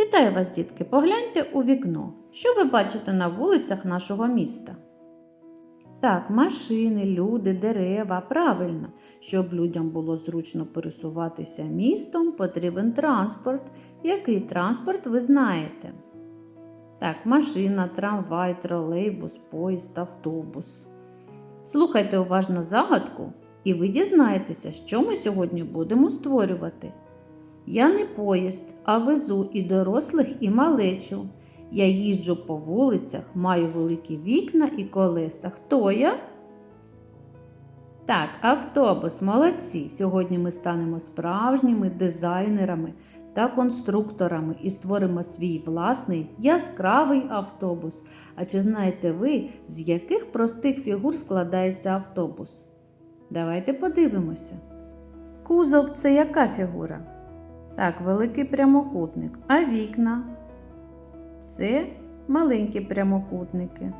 Вітаю вас, дітки! Погляньте у вікно. Що ви бачите на вулицях нашого міста? Так, машини, люди, дерева. Правильно, щоб людям було зручно пересуватися містом, потрібен транспорт. Який транспорт ви знаєте? Так, машина, трамвай, тролейбус, поїзд, автобус. Слухайте уважно загадку, і ви дізнаєтеся, що ми сьогодні будемо створювати. Я не поїзд, а везу і дорослих, і малечу. Я їжджу по вулицях, маю великі вікна і колеса. Хто я? Так, автобус, молодці. Сьогодні ми станемо справжніми дизайнерами та конструкторами і створимо свій власний яскравий автобус. А чи знаєте ви, з яких простих фігур складається автобус? Давайте подивимося. Кузов це яка фігура? Так, великий прямокутник. А вікна це маленькі прямокутники.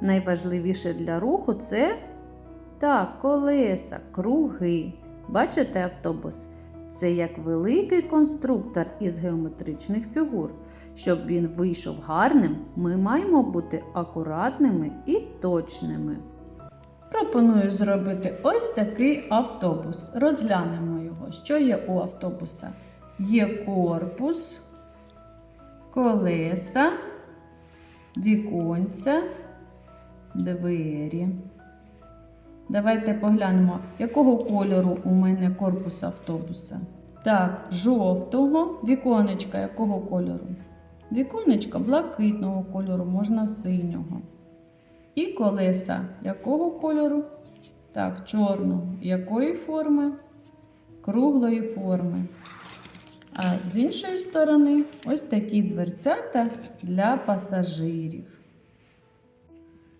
Найважливіше для руху це так, колеса, круги. Бачите автобус? Це як великий конструктор із геометричних фігур. Щоб він вийшов гарним, ми маємо бути акуратними і точними. Пропоную зробити ось такий автобус. Розглянемо його. Що є у автобуса? Є корпус, колеса, віконця, двері. Давайте поглянемо, якого кольору у мене корпус автобуса. Так, жовтого, віконечка якого кольору? Віконечка блакитного кольору, можна синього. І колеса якого кольору? Так, чорного. Якої форми? Круглої форми. А з іншої сторони ось такі дверцята для пасажирів.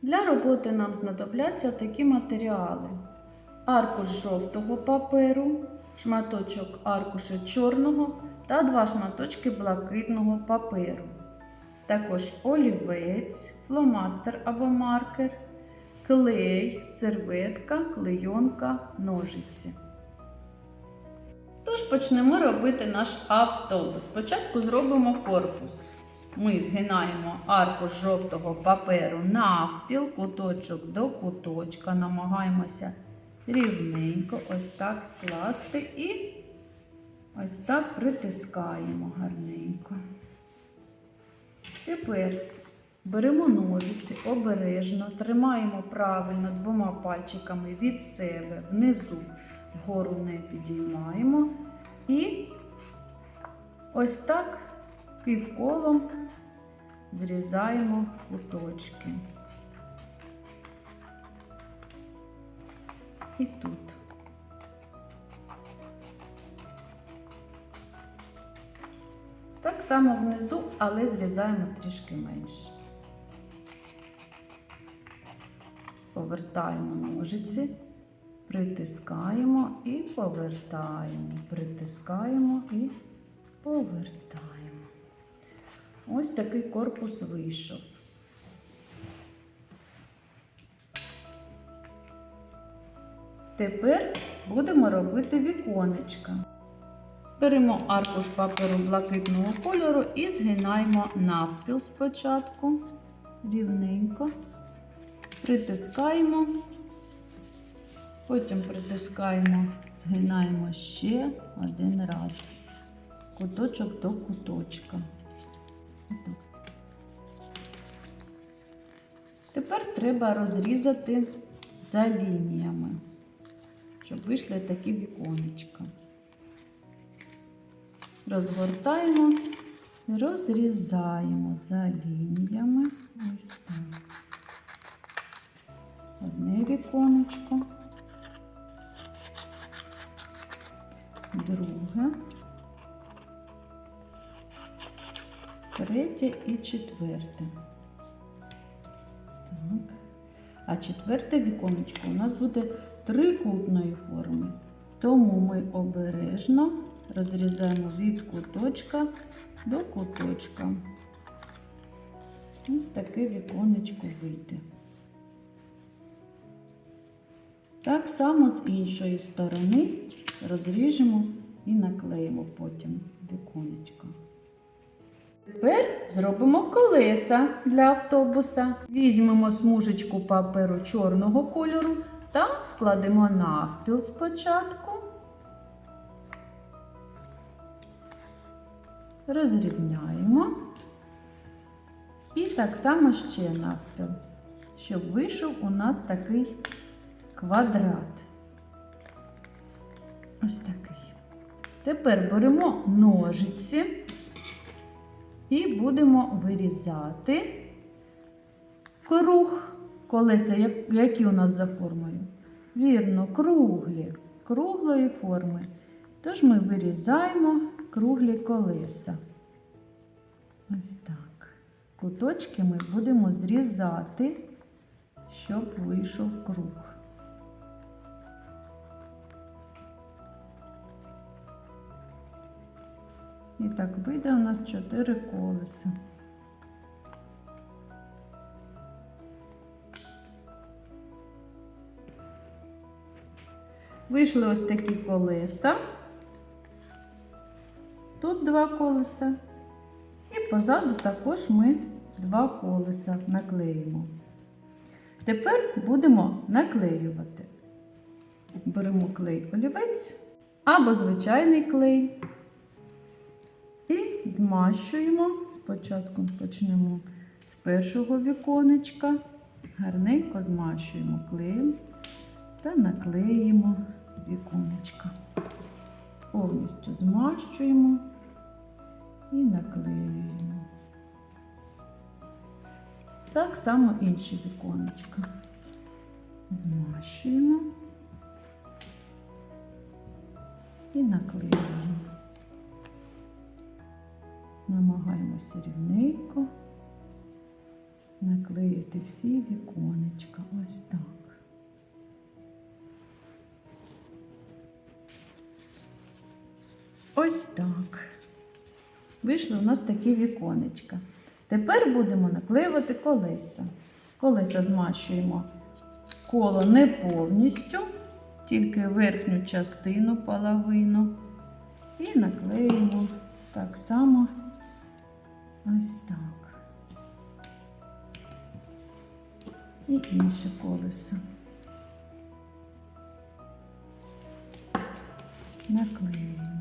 Для роботи нам знадобляться такі матеріали: аркуш жовтого паперу, шматочок аркуша чорного та два шматочки блакитного паперу. Також олівець, фломастер або маркер, клей, серветка, клейонка, ножиці. Тож почнемо робити наш автобус. Спочатку зробимо корпус. Ми згинаємо аркуш жовтого паперу навпіл, куточок до куточка, намагаємося рівненько ось так скласти і ось так притискаємо гарненько. Тепер беремо ножиці обережно, тримаємо правильно двома пальчиками від себе внизу, вгору не підіймаємо і ось так півколом зрізаємо куточки. І тут. Так само внизу, але зрізаємо трішки менше. Повертаємо ножиці, притискаємо і повертаємо, притискаємо і повертаємо. Ось такий корпус вийшов. Тепер будемо робити віконечка. Беремо аркуш паперу блакитного кольору і згинаємо навпіл спочатку, рівненько, притискаємо, потім притискаємо, згинаємо ще один раз, куточок до куточка. Отак. Тепер треба розрізати за лініями, щоб вийшли такі віконечка. Розгортаємо, розрізаємо за лініями. Третє і четверте. Так. А четверте віконечко у нас буде трикутної форми. Тому ми обережно розрізаємо від куточка до куточка. Ось таке віконечко вийде. Так само з іншої сторони розріжемо і наклеїмо потім віконечко. Тепер зробимо колеса для автобуса. Візьмемо смужечку паперу чорного кольору та складемо навпіл спочатку. Розрівняємо. І так само ще навпіл, щоб вийшов у нас такий квадрат. Ось такий. Тепер беремо ножиці і будемо вирізати круг колеса, як- які у нас за формою. Вірно, круглі, круглої форми. Тож ми вирізаємо круглі колеса. Ось так. Куточки ми будемо зрізати, щоб вийшов круг. І так вийде у нас 4 колеса. Вийшли ось такі колеса. Тут два колеса. І позаду також ми два колеса наклеїмо. Тепер будемо наклеювати. Беремо клей олівець або звичайний клей. Змащуємо. Спочатку почнемо з першого віконечка. Гарненько змащуємо клеєм та наклеїмо віконечка. Повністю змащуємо і наклеюємо. Так само інші віконечка. Змащуємо і наклеюємо. Намагаємося рівненько наклеїти всі віконечка. Ось так. Ось так. Вийшли у нас такі віконечка. Тепер будемо наклеювати колеса. Колеса змащуємо коло не повністю, тільки верхню частину половину. І наклеїмо так само ось так. І інше колесо. Наклеїмо.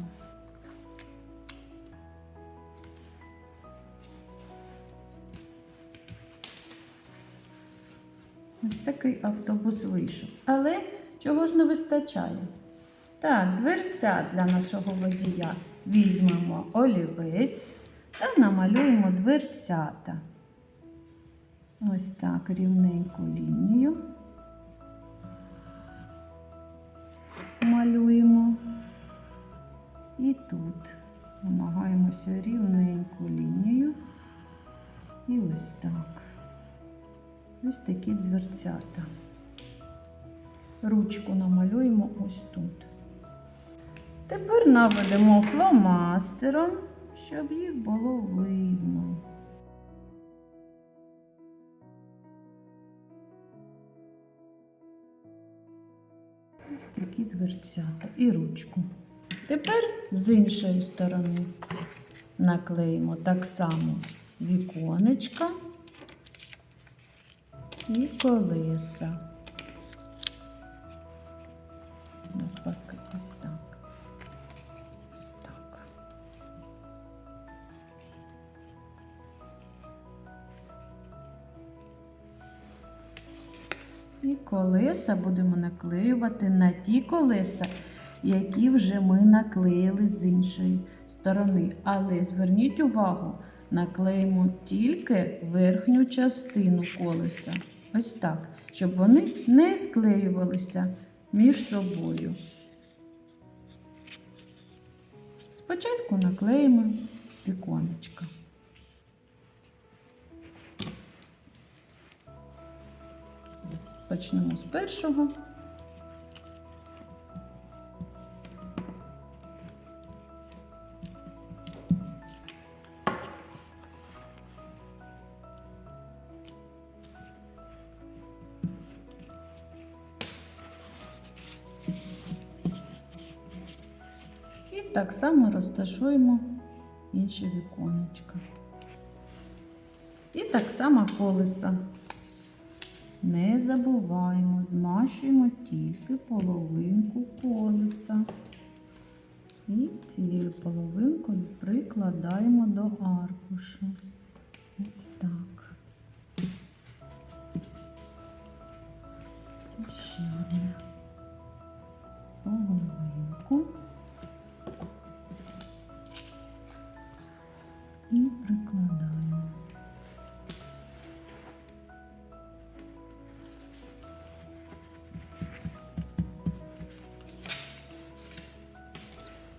Ось такий автобус вийшов. Але чого ж не вистачає? Так, дверця для нашого водія. Візьмемо олівець та намалюємо дверцята. Ось так рівненьку лінію. Малюємо. І тут намагаємося рівненьку лінію. І ось так. Ось такі дверцята. Ручку намалюємо ось тут. Тепер наведемо фломастером, щоб їх було видно. Ось такі дверцята і ручку. Тепер з іншої сторони наклеїмо так само віконечка і колеса. І колеса будемо наклеювати на ті колеса, які вже ми наклеїли з іншої сторони. Але зверніть увагу, наклеїмо тільки верхню частину колеса. Ось так, щоб вони не склеювалися між собою. Спочатку наклеїмо віконечко. Почнемо з першого. І так само розташуємо інші віконечка. І так само колеса. Не забуваємо, змащуємо тільки половинку колеса. І цією половинкою прикладаємо до аркушу. Ось так. Ще одне.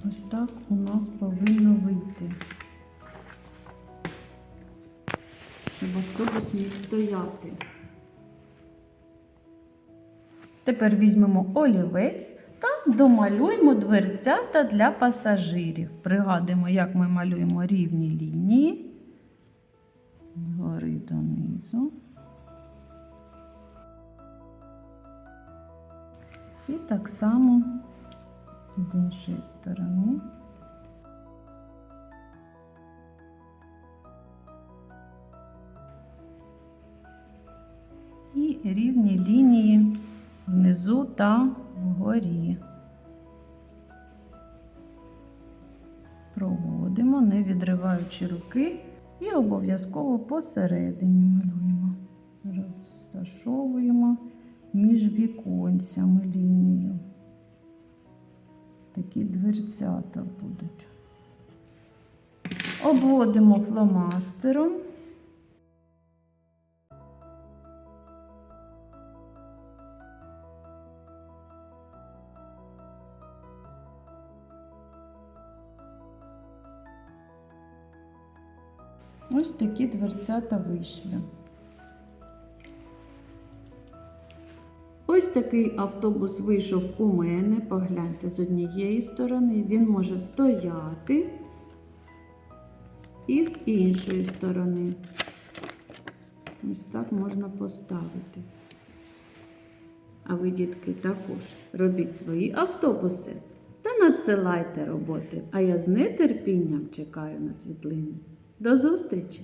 Ось так у нас повинно вийти. Щоб автобус міг стояти. Тепер візьмемо олівець та домалюємо дверцята для пасажирів. Пригадуємо, як ми малюємо рівні лінії. Згори донизу. І так само з іншої сторони. І рівні лінії внизу та вгорі. Проводимо, не відриваючи руки, і обов'язково посередині малюємо. Розташовуємо між віконцями лінію. Такі дверцята будуть. Обводимо фломастером. Ось такі дверцята вийшли. Ось такий автобус вийшов у мене. Погляньте з однієї сторони. Він може стояти і з іншої сторони. Ось так можна поставити. А ви, дітки, також робіть свої автобуси та надсилайте роботи. А я з нетерпінням чекаю на світлини. До зустрічі!